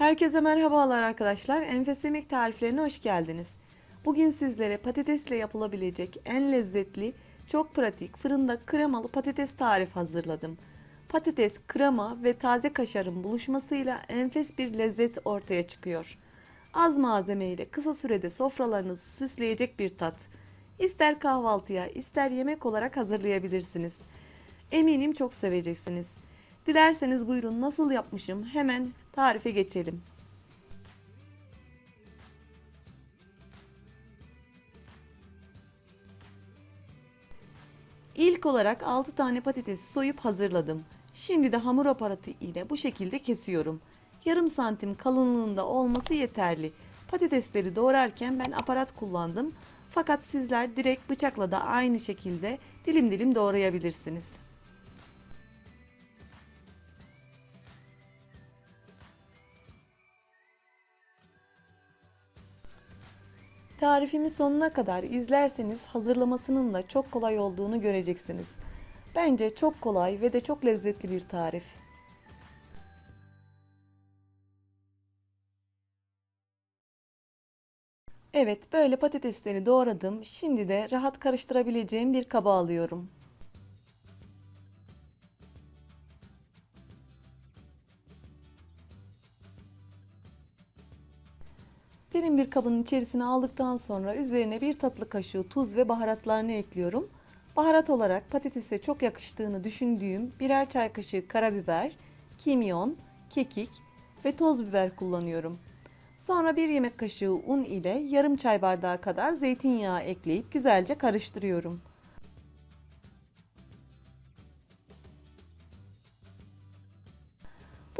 Herkese merhabalar arkadaşlar. Enfes yemek tariflerine hoş geldiniz. Bugün sizlere patatesle yapılabilecek en lezzetli, çok pratik fırında kremalı patates tarifi hazırladım. Patates, krema ve taze kaşarın buluşmasıyla enfes bir lezzet ortaya çıkıyor. Az malzemeyle kısa sürede sofralarınızı süsleyecek bir tat. İster kahvaltıya, ister yemek olarak hazırlayabilirsiniz. Eminim çok seveceksiniz. Dilerseniz buyurun nasıl yapmışım hemen tarife geçelim. İlk olarak 6 tane patatesi soyup hazırladım. Şimdi de hamur aparatı ile bu şekilde kesiyorum. Yarım santim kalınlığında olması yeterli. Patatesleri doğrarken ben aparat kullandım. Fakat sizler direkt bıçakla da aynı şekilde dilim dilim doğrayabilirsiniz. Tarifimi sonuna kadar izlerseniz hazırlamasının da çok kolay olduğunu göreceksiniz. Bence çok kolay ve de çok lezzetli bir tarif. Evet, böyle patatesleri doğradım. Şimdi de rahat karıştırabileceğim bir kaba alıyorum. Derin bir kabın içerisine aldıktan sonra üzerine bir tatlı kaşığı tuz ve baharatlarını ekliyorum. Baharat olarak patatese çok yakıştığını düşündüğüm birer çay kaşığı karabiber, kimyon, kekik ve toz biber kullanıyorum. Sonra bir yemek kaşığı un ile yarım çay bardağı kadar zeytinyağı ekleyip güzelce karıştırıyorum.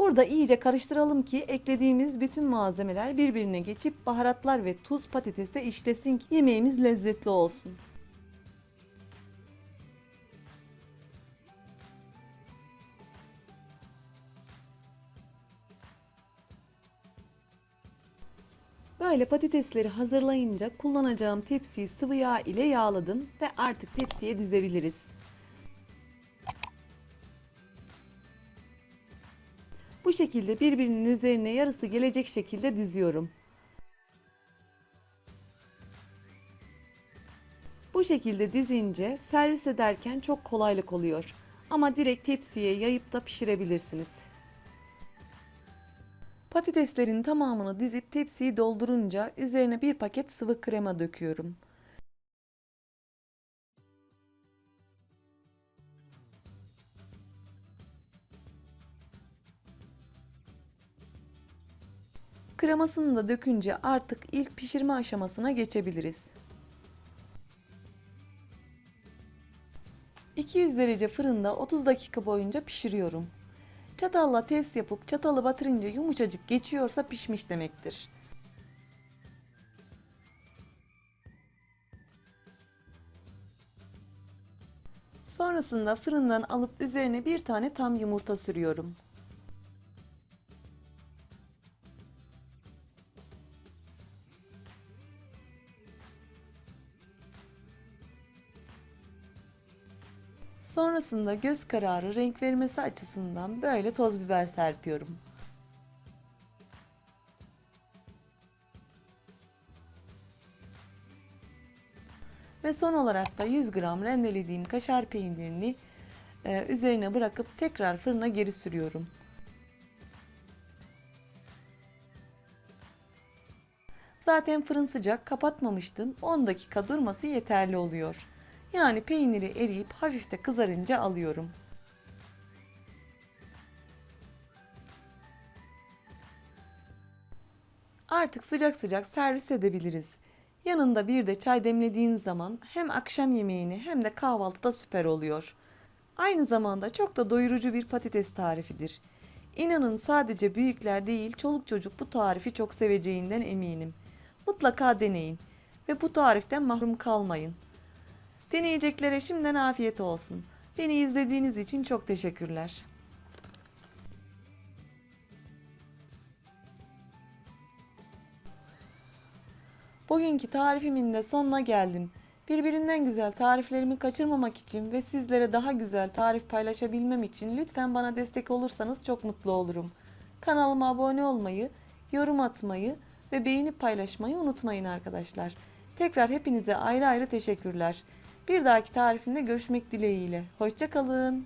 Burada iyice karıştıralım ki eklediğimiz bütün malzemeler birbirine geçip baharatlar ve tuz patatese işlesin ki yemeğimiz lezzetli olsun. Böyle patatesleri hazırlayınca kullanacağım tepsiyi sıvı yağ ile yağladım ve artık tepsiye dizebiliriz. Bu şekilde birbirinin üzerine yarısı gelecek şekilde diziyorum. Bu şekilde dizince servis ederken çok kolaylık oluyor. Ama direkt tepsiye yayıp da pişirebilirsiniz. Patateslerin tamamını dizip tepsiyi doldurunca üzerine bir paket sıvı krema döküyorum. Kremasını da dökünce artık ilk pişirme aşamasına geçebiliriz. 200 derece fırında 30 dakika boyunca pişiriyorum. Çatalla test yapıp çatalı batırınca yumuşacık geçiyorsa pişmiş demektir. Sonrasında fırından alıp üzerine bir tane tam yumurta sürüyorum. Sonrasında göz kararı renk vermesi açısından böyle toz biber serpiyorum. Ve son olarak da 100 gram rendelediğim kaşar peynirini e, üzerine bırakıp tekrar fırına geri sürüyorum. Zaten fırın sıcak kapatmamıştım. 10 dakika durması yeterli oluyor. Yani peyniri eriyip hafif de kızarınca alıyorum. Artık sıcak sıcak servis edebiliriz. Yanında bir de çay demlediğin zaman hem akşam yemeğini hem de kahvaltıda süper oluyor. Aynı zamanda çok da doyurucu bir patates tarifidir. İnanın sadece büyükler değil çoluk çocuk bu tarifi çok seveceğinden eminim. Mutlaka deneyin ve bu tariften mahrum kalmayın. Deneyeceklere şimdiden afiyet olsun. Beni izlediğiniz için çok teşekkürler. Bugünkü tarifimin de sonuna geldim. Birbirinden güzel tariflerimi kaçırmamak için ve sizlere daha güzel tarif paylaşabilmem için lütfen bana destek olursanız çok mutlu olurum. Kanalıma abone olmayı, yorum atmayı ve beğenip paylaşmayı unutmayın arkadaşlar. Tekrar hepinize ayrı ayrı teşekkürler. Bir dahaki tarifimde görüşmek dileğiyle. Hoşçakalın.